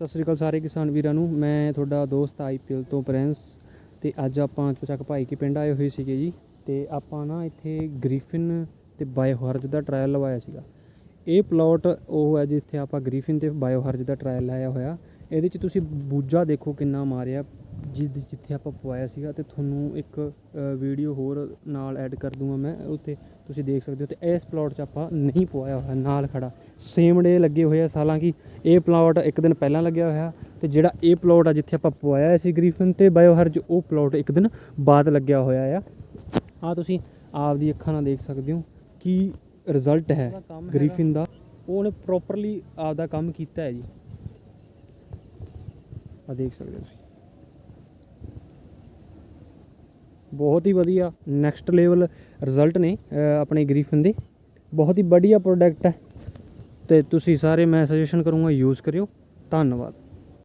ਸਤਿ ਸ੍ਰੀ ਅਕਾਲ ਸਾਰੇ ਕਿਸਾਨ ਵੀਰਾਂ ਨੂੰ। ਮੈਂ ਤੁਹਾਡਾ ਦੋਸਤ ਆਈਪੀਐਲ ਤੋਂ ਪ੍ਰਿੰਸ ਤੇ ਅੱਜ ਆਪਾਂ ਚੱਕ ਭਾਈ ਕੀ ਪਿੰਡ ਆਏ ਹੋਏ ਸੀਗੇ ਜੀ ਤੇ ਆਪਾਂ ਨਾ ਇੱਥੇ ਗ੍ਰੀਫਿਨ ਤੇ ਬਾਇਓਹਰਜ ਦਾ ਟ੍ਰਾਇਲ ਲਵਾਇਆ ਸੀਗਾ। ਇਹ ਪਲਾਟ ਉਹ ਹੈ ਜਿੱਥੇ ਆਪਾਂ ਗ੍ਰੀਫਿਨ ਤੇ ਬਾਇਓਹਰਜ ਦਾ ਟ੍ਰਾਇਲ ਲਾਇਆ ਹੋਇਆ। ਇਹਦੇ 'ਚ ਤੁਸੀਂ ਬੂਜਾ ਦੇਖੋ ਕਿੰਨਾ ਮਾਰਿਆ। ਜਿ- ਜਿੱਥੇ ਆਪਾਂ ਪਵਾਇਆ ਸੀਗਾ ਤੇ ਤੁਹਾਨੂੰ ਇੱਕ ਵੀਡੀਓ ਹੋਰ ਨਾਲ ਐਡ ਕਰ ਦੂੰਗਾ ਮੈਂ ਉੱਤੇ। ਤੁਸੀਂ ਦੇਖ ਸਕਦੇ ਹੋ ਤੇ ਇਸ ਪਲਾਟ 'ਚ ਆਪਾਂ ਨਹੀਂ ਪਵਾਇਆ ਹੋਇਆ ਨਾਲ ਖੜਾ। ਸੇਮ ਡੇ ਲੱਗੇ ਹੋਏ ਆ ਹਾਲਾਂਕਿ ਇਹ ਪਲਾਟ ਇੱਕ ਦਿਨ ਪਹਿਲਾਂ ਲੱਗਿਆ ਹੋਇਆ ਤੇ ਜਿਹੜਾ ਇਹ ਪਲਾਟ ਆ ਜਿੱਥੇ ਆਪਾਂ ਪਵਾਇਆ ਸੀ ਗ੍ਰੀਫਨ ਤੇ ਬਾਇਓਹਰਜ ਉਹ ਪਲਾਟ ਇੱਕ ਦਿਨ ਬਾਅਦ ਲੱਗਿਆ ਹੋਇਆ ਆ। ਆ ਤੁਸੀਂ ਆਪਦੀ ਅੱਖਾਂ ਨਾਲ ਦੇਖ ਸਕਦੇ ਹੋ ਕੀ ਰਿਜ਼ਲਟ ਹੈ ਗ੍ਰੀਫਿਨ ਦਾ। ਉਹਨੇ ਪ੍ਰੋਪਰਲੀ ਆਪਦਾ ਕੰਮ ਕੀਤਾ ਹੈ ਜੀ। ਆ ਦੇਖ ਸਕਦੇ ਹੋ ਤੁਸੀਂ। ਬਹੁਤ ਹੀ ਵਧੀਆ ਨੈਕਸਟ ਲੈਵਲ ਰਿਜ਼ਲਟ ਨੇ ਆਪਣੇ ਗਰੀਫਨ ਦੇ। ਬਹੁਤ ਹੀ ਵਧੀਆ ਪ੍ਰੋਡਕਟ ਹੈ। ਤੇ ਤੁਸੀਂ ਸਾਰੇ ਮੈਂ ਸੁਜੈਸ਼ਨ ਕਰੂੰਗਾ ਯੂਜ਼ ਕਰਿਓ। ਧੰਨਵਾਦ।